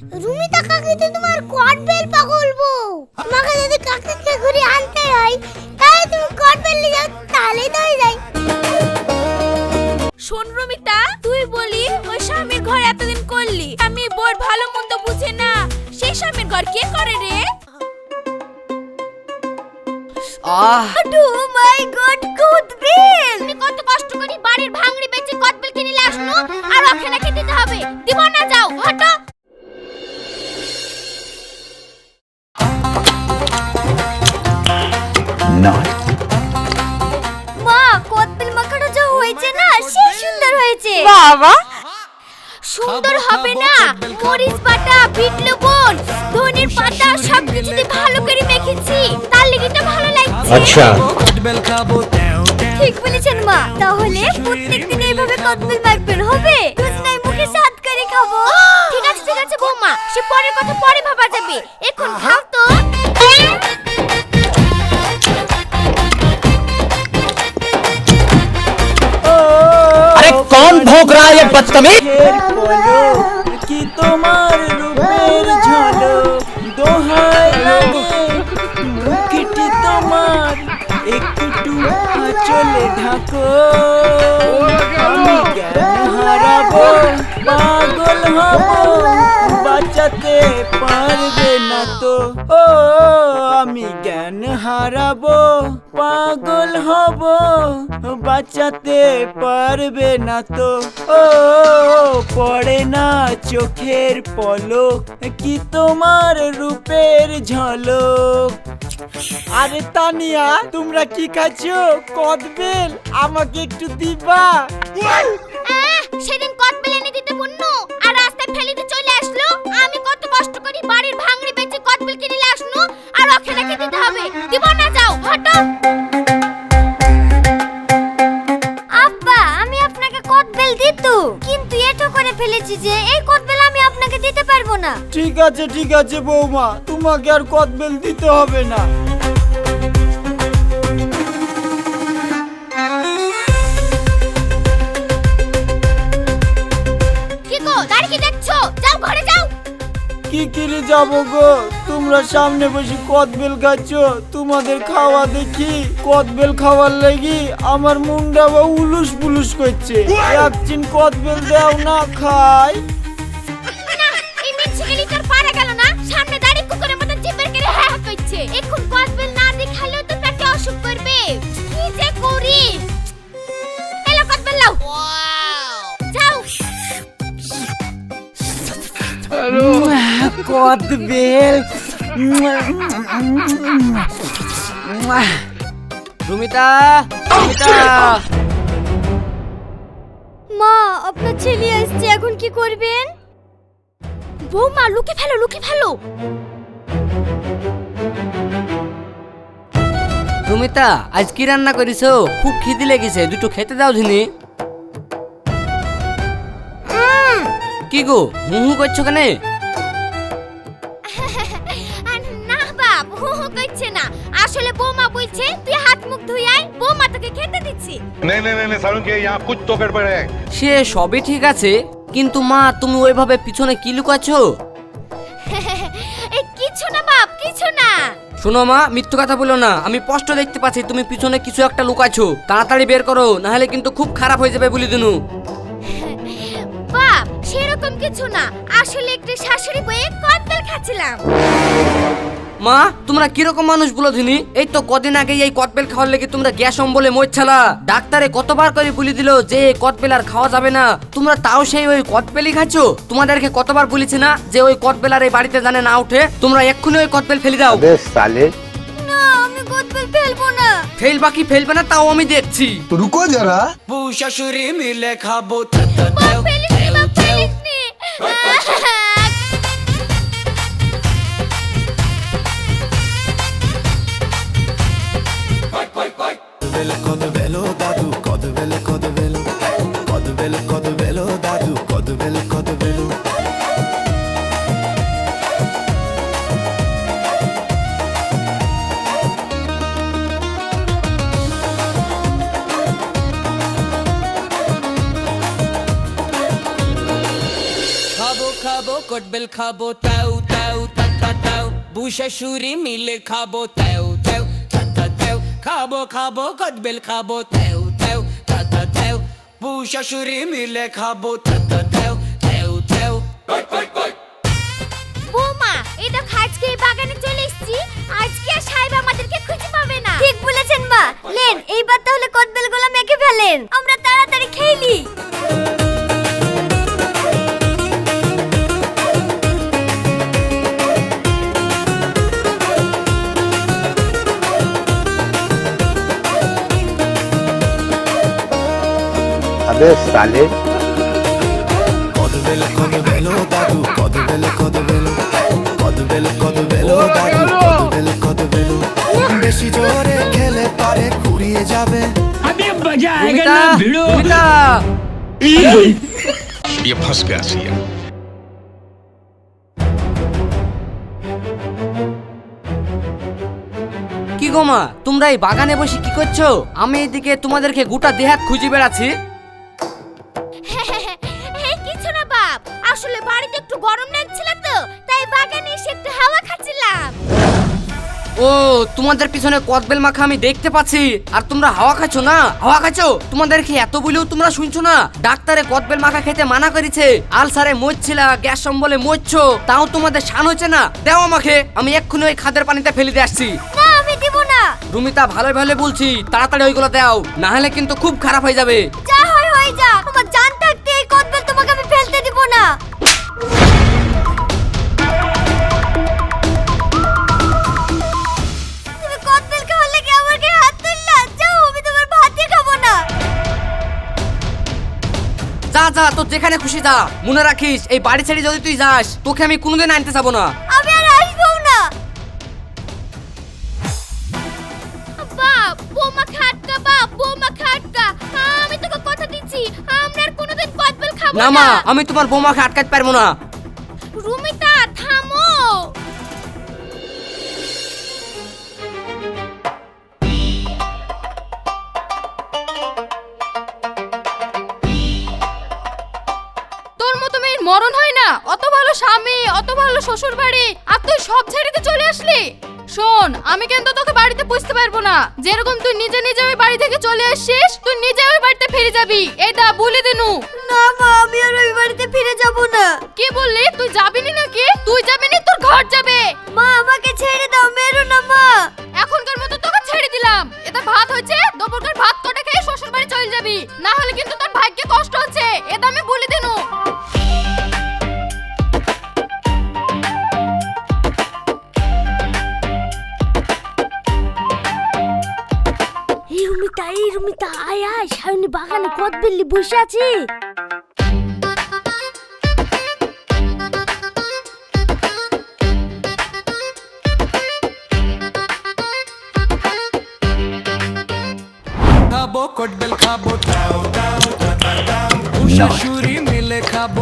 রুমিতা কাকিতে তোমার কট বেল মা কতবেল মাখানো যা হয়েছে না সে সুন্দর হয়েছে। বাবা। সুন্দর হবে না মরিচ বাটা বিট লবণ ধনের পাতা সব কিছুতে ভালো করে মেখেছি তার লেগেটা ভালো লাগছে। আচ্ছা। ঠিক বলেছেন মা তাহলে প্রত্যেকদিন এইভাবে কদবেল মাখবেন হবে? রোজ মুখে স্বাদ করে খাব। ঠিক আছে ঠিক আছে বৌমা সে পরের কথা পরে ভাবা যাবে। এখন খাও তো। कौन भौंक रहा है ये बदतमीज কি তোমার রূপের ঝলক দোহাই লাগে মুখটি তোমার একটু চলে ঢাকো আমি জ্ঞান হারাবো পাগল হব পাগল হব, বাঁচাতে পারবে না তো। ও, পড়ে না চোখের পলক, কি তোমার রূপের ঝলক? আরে তানিয়া, তোমরা কি খাচ্ছো? কদবেল আমাকে একটু দিবা? সেদিন কদবেল এনে দিতে বন্নু আর রাস্তায় চলে আসলো। আমি কত কষ্ট করি বাড়ির ভাঙড়ি বেচে কদবেল কিনে আসলো আর কে দিতে হবে। দিব না, যাও কিন্তু এটো করে ফেলেছি যে এই কদবেল আমি আপনাকে দিতে পারব না। ঠিক আছে ঠিক আছে বৌমা তোমাকে আর কদবেল দিতে হবে না। কি গো দাঁড়িয়ে দেখছ? যাও ঘরে যাও। কি কিরে যাব গো? তোমরা সামনে বসে কদবেল খাচ্ছ। তোমাদের খাওয়া দেখি। কদবেল খাওয়ার লাগি আমার মুন্ডা বা উলুস পুলুস করছে। এক চিন কদবেল দাও না খাই। এখন কদবেল না দেখালেও তো পেটে অসুখ করবে। কি যে করি? এলো কদবেল লাও যাও। কদবেল রুমিতা রুমিতা মা আপনার ছেলে আসছে এখন কি করবেন? বৌমা লুকে ফেলো লুকে ফেলো। রুমিতা আজ কি রান্না করিছো? খুব খিদে লেগেছে দুটো খেতে দাও ধিনি। কি গো হু হু করছ কেন? আসলে বৌমা বলছে তুই হাত মুখ ধুই আয় বৌমা তোকে খেতে দিচ্ছি नहीं नहीं नहीं, नहीं सारुण के यहाँ कुछ तो गड़बड़ है সে সবই ঠিক আছে কিন্তু মা তুমি ওইভাবে পিছনে কি লুকাচ্ছো এই কিছু না বাপ কিছু না শোনো মা মিথ্যে কথা বলো না আমি স্পষ্ট দেখতে পাচ্ছি তুমি পিছনে কিছু একটা লুকাচ্ছো তাড়াতাড়ি বের করো নাহলে কিন্তু খুব খারাপ হয়ে যাবে বলি দিনু বাপ সেরকম কিছু না আসলে একটু শাশুড়ি বয়ে কদবেল খাচ্ছিলাম মা তোমরা কীরকম মানুষ বলো দিনি এই তো কদিন আগে এই কটবেল খাওয়ার লেগে তোমরা গ্যাস অম্বলে মরছালা। ডাক্তারে কতবার করে বলে দিল যে কটবেল আর খাওয়া যাবে না। তোমরা তাও সেই ওই কটবেলই খাচ্ছো? তোমাদেরকে কতবার বলেছি না যে ওই কটবেল আর এই বাড়িতে জানে না উঠে তোমরা এক্ষুনি ওই কটবেল ফেলে দাও। বেশ সালে। ফেলবে না। তাও আমি দেখছি। রুকো যারা বউ শাশুড়ি মিলে খাব। খাব খাব খাব তাও তাও তাও। বুশাশুড়ি মিলে খাব তাও। খাব খাব কদবেল খাব তাও তাও তা তাও। বুশাশুড়ি মিলে খাব তা তাও তাও তাও। বৌমা এই দেখো আজকে এই বাগানে চলে এসেছি। আজকে আর সাহেব আমাদেরকে খুঁজে পাবে না। ঠিক বলেছেন মা। লেন এইবার তাহলে কদবেলগুলো মেখে ফেলেন। আমরা তাড়াতাড়ি খেলি কদবেল কদবেল কদবেল বেশি জোরে খেলে পারে ঘুরিয়ে যাবে রুমিতা রুমিতা ये फंस गया सी কি গো মা তোমরা এই বাগানে বসে কি করছো আমি এদিকে তোমাদেরকে গোটা দেহাত খুঁজে বেড়াচ্ছি ও তোমাদের পিছনে কদবেল মাখা আমি দেখতে পাচ্ছি। আর তোমরা হাওয়া খাচ্ছ না? হাওয়া খাচ্ছ? তোমাদেরকে এত বলেও তোমরা শুনছো না? ডাক্তারে কদবেল মাখা খেতে মানা করেছে। আলসারে মরছিলা গ্যাস সম্বলে মরছো। তাও তোমাদের শান হচ্ছে না? দেও আমাকে আমি এক্ষুনি ওই খাদের পানিতে ফেলে দিয়ে আসছি। না আমি দিব না। রুমিতা ভালো ভালো বলছি তাড়াতাড়ি ওইগুলো দাও। না হলে কিন্তু খুব খারাপ হয়ে যাবে। যা যা তোর যেখানে খুশি যা। মনে রাখিস এই বাড়ি ছেড়ে যদি তুই যাস তোকে আমি কোনোদিন আনতে যাব না। আমি আর আসব না। বাপ বৌমা খাটকা বাপ বৌমা খাটকা আমি তোকে কথা দিচ্ছি। আমরা আর কোনোদিন কদবেল খাব না মা আমি তোমার বৌমাকে আটকাতে পারব না। রুমিতা শ্বশুর বাড়ি আর তুই সব ছেড়েতে চলে আসলি? শোন আমি কিন্তু তোকে বাড়িতে পুষতে পারব না। যেরকম তুই নিজে নিজে ওই বাড়ি থেকে চলে আসছিস তুই নিজে ওই বাড়িতে ফিরে যাবি। এই দা বলে দিনু। না মা আমি আর ওই বাড়িতে ফিরে যাব না। কি বললি? তুই যাবি না নাকি? তুই যাবি না তোর ঘর যাবে। মা আমাকে ছেড়ে দাও মেরো না মা। এখনকার মতো তোকে ছেড়ে দিলাম। এটা ভাত হয়েছে দুপুরকার ভাত কটা খেয়ে শ্বশুর বাড়ি চলে যাবি। না হলে কিন্তু তোর ভাগ্যে কষ্ট হচ্ছে। এটা আমি বলে দিনু। রুমিতা এই রুমিতা আয় আয় সামনে বাগানে কত বেল্লি বসে আছে। খাব কদবেল খাব বুশাশুড়ি মিলে খাব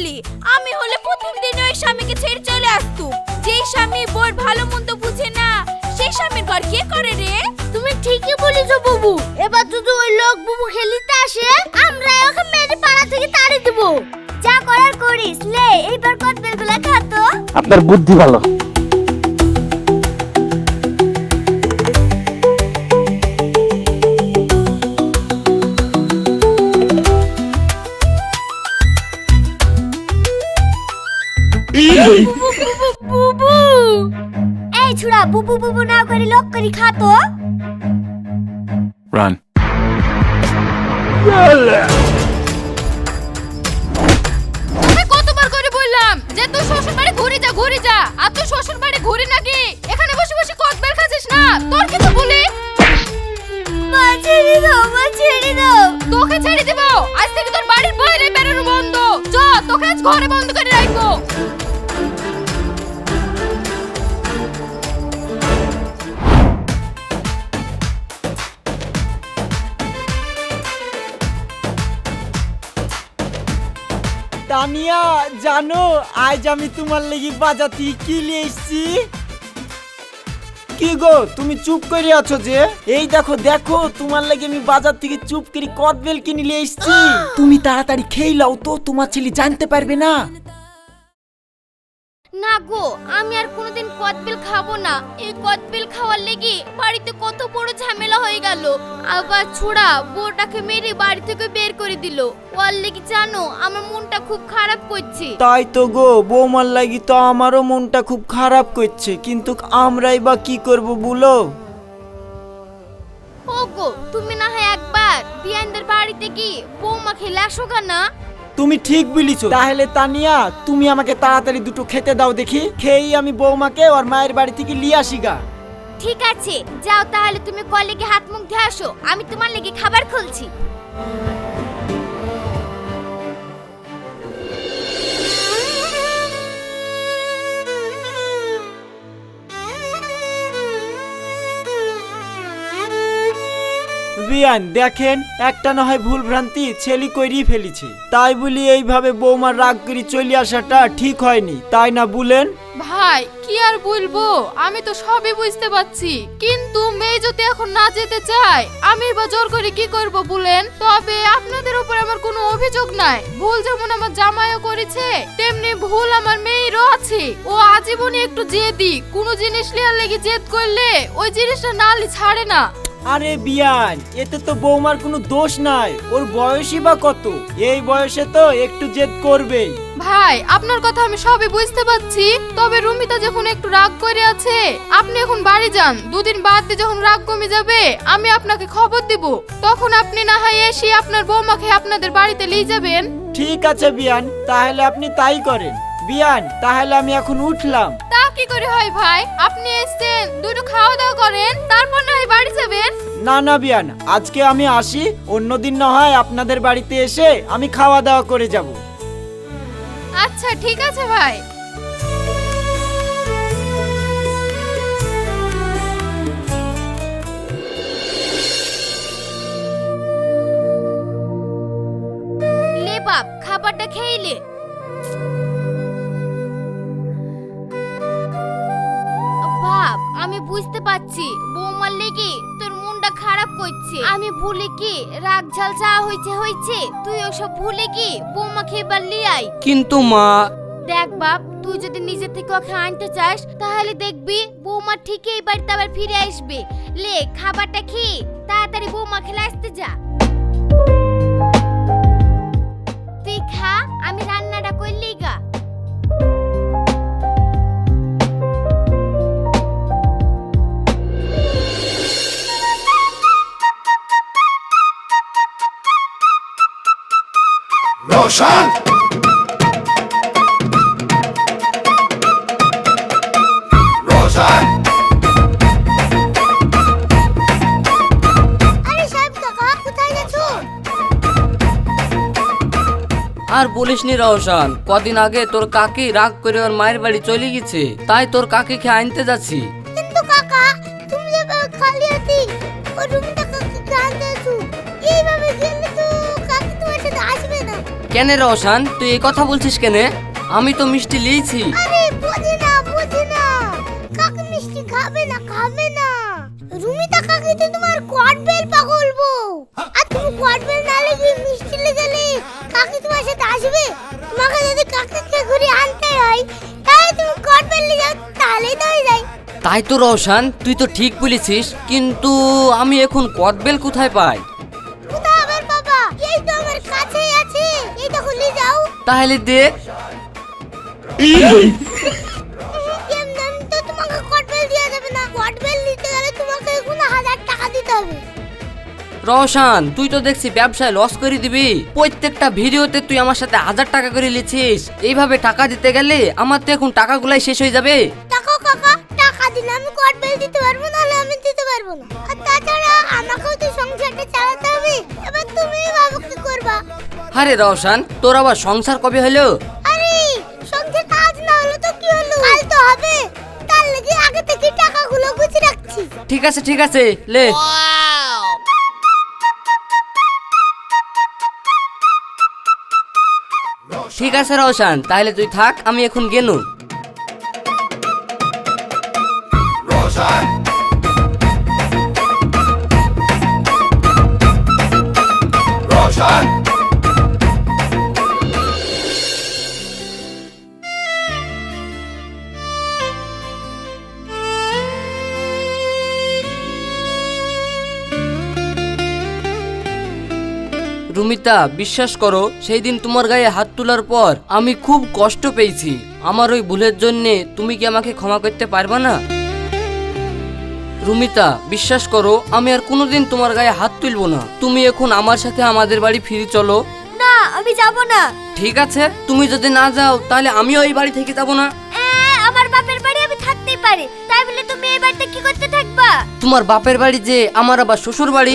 করলি আমি হলে প্রথম দিন ওই স্বামীকে ছেড়ে চলে আসতো যেই স্বামী বোর ভালো মন্দ বুঝে না সেই স্বামীর ঘর কে করে রে? তুমি ঠিকই বলেছ বাবু। এবার যদি ওই লোক বুবু খেলিতে আসে আমরা ওকে মেরে পাড়া থেকে তাড়িয়ে দেব। যা করার করিস লে এইবার কত বেলগুলা খাতো আপনার বুদ্ধি ভালো। ছুড়া বুবু বুবু না করে লোক করি খাতো। রান আমি কতবার করে বললাম যে তুই শ্বশুর বাড়ি ঘুরে যা ঘুরে যা। আর তুই শ্বশুর বাড়ি ঘুরি নাকি? এখানে বসে বসে কদবেল খাচ্ছিস না? তোর কিছু বলি? মা ছেড়ে দাও মা ছেড়ে দাও। তোকে ছেড়ে দেব। আজ থেকে তোর বাড়ির বাইরে বেরোনো বন্ধ। চ তোকে আজ ঘরে বন্ধ করে রাখব। তানিয়া জানো, আজ আমি তোমার লেগে বাজাতে কি নিয়ে এসেছি? কি গো, তুমি চুপ করে আছো যে? এই দেখো দেখো, তোমার লাগে আমি বাজার থেকে চুপ করে কদবেল কিনে নিয়ে এসেছি। তুমি তাড়াতাড়ি খেয়ে লাও তো, তোমার ছেলে জানতে পারবে না। না গো আমি আর কোনোদিন কদবেল খাব না। এই কদবেল খাওয়ার লেগে বাড়িতে কত বড় ঝামেলা হয়ে গেল। আবার ছোড়া বউটাকে মেরে বাড়ি থেকে বের করে দিল। ওর লেগে জানো আমার মনটা খুব খারাপ করছে। তাই তো গো বৌমার লাগি তো আমারও মনটা খুব খারাপ করছে। কিন্তু আমরাই বা কি করব বলো? ও গো তুমি না হয় একবার বিয়ানদের বাড়িতে গিয়ে বৌমা খেলে আসো না? তুমি ঠিক বলিছো। তাহলে তানিয়া তুমি আমাকে তাড়াতাড়ি দুটো খেতে দাও দেখি। খেয়েই আমি বৌমাকে ওর মায়ের বাড়ি থেকে নিয়ে আসি গা। ঠিক আছে যাও তাহলে তুমি কলেগে হাত মুখ ধুয়ে আসো আমি তোমার লেগে খাবার খুলছি। বিয়ান দেখেন, একটা না হয় ভুল ভ্রান্তি ছেলি কইরি ফেলিছে। তাই বলি এইভাবে বৌমার রাগ করে চলে আসাটা ঠিক হয়নি, তাই না বলেন? ভাই, কি আর বলব? আমি তো সবই বুঝতে পারছি, কিন্তু মেয়ে যদি এখন না যেতে চায়, আমি বা জোর করে কি করব বলেন? তবে আপনাদের উপর আমার কোনো অভিযোগ নাই। ভুল যেমন আমার জামাইও করেছে, তেমনি ভুল আমার মেয়েরও আছে। ও আজীবনই একটু জেদি, কোনো জিনিস লিয়ার লেগে জেদ করলে ওই জিনিসটা নালি ছাড়ে না। আরে বিয়ান এতে তো বৌমার কোনো দোষ নাই। ওর বয়সই বা কত? এই বয়সে তো একটু জেদ করবেই। ভাই আপনার কথা আমি সবই বুঝতে পারছি। তবে রুমিতা যখন একটু রাগ করে আছে আপনি এখন বাড়ি যান। দুদিন বাদ দিয়ে যখন রাগ কমে যাবে আমি আপনাকে খবর দিব। তখন আপনি না হয় এসে আপনার বৌমাকে আপনাদের বাড়িতে নিয়ে যাবেন। ঠিক আছে বিয়ান তাহলে আপনি তাই করেন। বিয়ান তাহলে আমি এখন উঠলাম। কি করে হয় ভাই? আপনি এসছেন দুটো খাওয়া দাওয়া করেন তারপর না হয় বাড়ি যাবেন? না না বিয়ান আজকে আমি আসি অন্যদিন না হয় আপনাদের বাড়িতে এসে আমি খাওয়া দাওয়া করে যাব। আচ্ছা ঠিক আছে ভাই। লে বাপ খাবারটা খেয়ে বাপ বুঝতে পারছি। বৌমার লেগে তোর মনটা খারাপ করছে। আমি ভুলে কি রাগ ঝাল চা হয়েছে হয়েছে তুই ওসব ভুলে কি বৌমা খেবার লিয়াই কিন্তু মা। দেখ বাপ তুই যদি নিজে থেকে ওকে আনতে চাস তাহলে দেখবি বৌমা ঠিকই এই বাড়িতে আবার ফিরে আসবে। লে খাবারটা খেয়ে তাড়াতাড়ি বৌমা খেলে আসতে যা। তুই খা আমি রান্নাটা করলি রোশন রোশন। আরে বলিস নি রওশন কদিন আগে তোর কাকি রাগ করে ওর মায়ের বাড়ি চলে গেছে তাই তোর কাকিকে আনতে যাচ্ছি। কিন্তু কাকা তুমি খালি রুমটা কেন রওশন তুই এই কথা বলছিস কেনে? আমি তো মিষ্টি লিয়েছি। আরে বুঝি না বুঝি না। কাকি মিষ্টি খাবে না খাবে না? রুমিতা কাকি তো তোমার পাগল বউ? আর তুমি না লেগে মিষ্টি লেগেলে কাকি তোমার সাথে আসবে? তোমাকে যদি কাকিকে ঘুরে আনতে হয় তাহলে তুমি নিয়ে যাও তাহলেই তো হয়ে যায়। তাই তো রওশন তুই তো ঠিক বলেছিস কিন্তু আমি এখন কদবেল কোথায় পাই? তাহলে দেখ এমনি তো তোমাকে কোয়াট দেওয়া যাবে না কোয়াট নিতে গেলে তোমাকে কোনো হাজার টাকা দিতে হবে রওশন তুই তো দেখছি ব্যবসায় লস করে দিবি। প্রত্যেকটা ভিডিওতে তুই আমার সাথে হাজার টাকা করে লিছিস এইভাবে টাকা দিতে গেলে আমার তো এখন টাকাগুলাই শেষ হয়ে যাবে। টাকা কাকা টাকা দিলে আমি কোয়াট বেল দিতে পারব না হলে আমি দিতে পারব না। আর তাছাড়া আরে রওশান তোর আবার সংসার কবে হলো? আরে সংসার কাজ না হলো তো কি হলো? কাল তো হবে। তার লাগি আগে থেকে টাকাগুলো গুছিয়ে রাখছি। ঠিক আছে ঠিক আছে লে। ঠিক আছে রওশান তাহলে তুই থাক আমি এখন গেলু রুমিতা বিশ্বাস করো সেই দিন তোমার গায়ে হাত তোলার পর আমি খুব কষ্ট পেয়েছি। আমার ওই ভুলের জন্য তুমি কি আমাকে ক্ষমা করতে পারবে না? রুমিতা বিশ্বাস করো আমি আর কোনোদিন তোমার গায়ে হাত তুলবো না। তুমি এখন আমার সাথে আমাদের বাড়ি ফিরে চলো। না আমি যাব না। ঠিক আছে তুমি যদি না যাও তাহলে আমিও এই বাড়ি থেকে যাব না। এ, আমার বাপের বাড়ি থাকতেই পারি। তাই বলে তুমি এই বাড়িতে কি করতে থাকবা? তোমার বাপের বাড়ি যে আমার আবার শ্বশুর বাড়ি।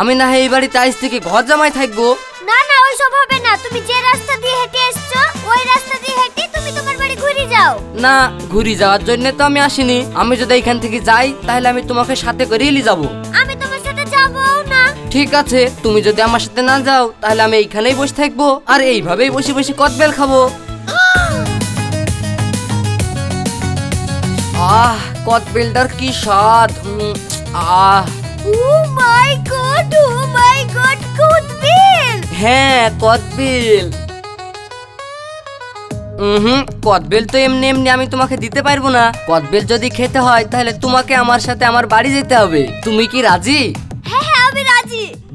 আমি না হয় এই বাড়িতে আজ থেকে ঘর জামাই থাকব। না না ওইসব হবে না। তুমি যে রাস্তা দিয়ে হেঁটে এসছো ওই রাস্তা দিয়ে হেঁটে তুমি তোমার বাড়ি ঘুরে যাও। না ঘুরি যাওয়ার জন্য তো আমি আসিনি। আমি যদি এখান থেকে যাই তাহলে আমি তোমাকে সাথে করে নিয়ে যাব। আমি তোমার সাথে যাব না। ঠিক আছে তুমি যদি আমার সাথে না যাও তাহলে আমি এইখানেই বসে থাকব। আর এইভাবেই বসে বসে কদবেল খাব। আহ কদবেলটার কি স্বাদ উম, আহ। ও মাই গড ও মাই গড কুদবিল হ্যাঁ কদবেল হুম কদবেল তো এমনি এমনি আমি তোমাকে দিতে পারব না। কদবেল যদি খেতে হয় তাহলে তোমাকে আমার সাথে আমার বাড়ি যেতে হবে। তুমি কি রাজি?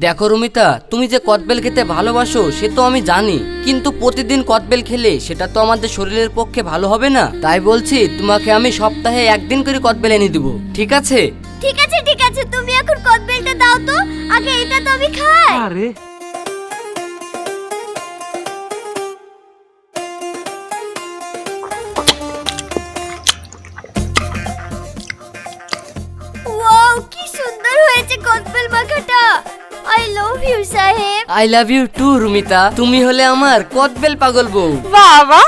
দেখো রুমিতা তুমি যে কদবেল খেতে ভালোবাসো সে তো আমি জানি। কিন্তু প্রতিদিন কদবেল খেলে সেটা তো আমাদের শরীরের পক্ষে ভালো হবে না। তাই বলছি তোমাকে আমি সপ্তাহে একদিন করে কদবেল এনে দিব ঠিক আছে? ঠিক আছে ঠিক আছে তুমি এখন কদবেলটা দাও তো আগে এটা তো আমি খাই। ওয়াও ইউ সাহেব I love you too Rumita তুমি হলে আমার কদবেল পাগল বউ। বাবা।